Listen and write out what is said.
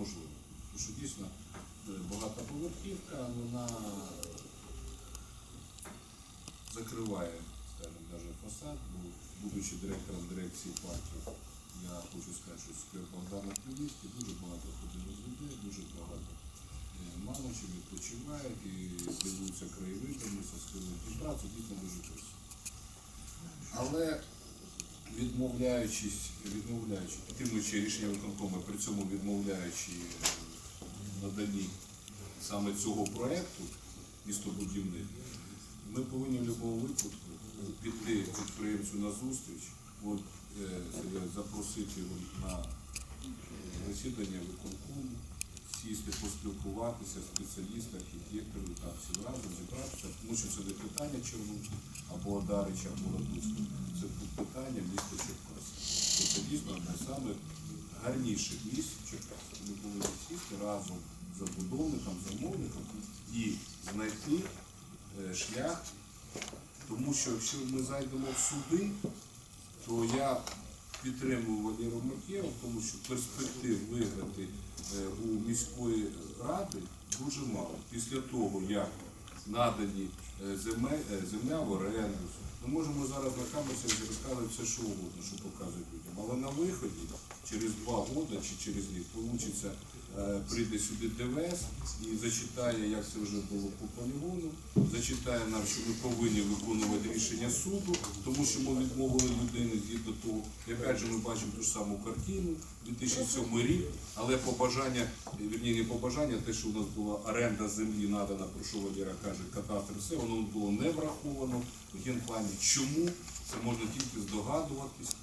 можливо. Тому що дійсно е, багатоповерхівка, вона закриває, скажімо, навіть фасад, бо будучи директором дирекції парків, я хочу сказати, що сквер Богдана Хмельницький дуже багато ходили з людей, дуже багато е, мамочок відпочивають і дивуються краєвидами, со схилу Дніпра, це дійсно дуже красиво. Але відмовляючись, відмовляючи, підтримуючи рішення виконкому, при цьому відмовляючи е, наданні саме цього проекту містобудівних, ми повинні в будь-якому випадку е, піти підприємцю на зустріч, от, е, е, запросити його на засідання виконкому, сісти, поспілкуватися, спеціалісти, архітектори, там всі разом зібратися, тому що це не питання Чернушки або Одарича, або Радуцького, це питання самих гарніших місць Черкаси. Ми повинні сісти разом з забудовником, замовником і знайти е, шлях, тому що якщо ми зайдемо в суди, то я підтримую Валеру Макєва, тому що перспектив виграти е, у міської ради дуже мало. Після того, як надані е, е, земля в оренду. Ми можемо зараз на камерці розказувати все, що угодно, що показують людям. Але на виході, через два роки чи через рік, получиться, е, прийде сюди ДВС і зачитає, як це вже було по полігону, зачитає нам, що ми повинні виконувати рішення суду, тому що ми відмовили людини згідно того. Опять же ми бачимо ту ж саму картину, 2007 рік, але побажання, вірні, не побажання, те, що у нас була оренда землі надана, про що Валера каже, кадастр, все, воно було не враховано в генплані. Чому? Це можна тільки здогадуватись.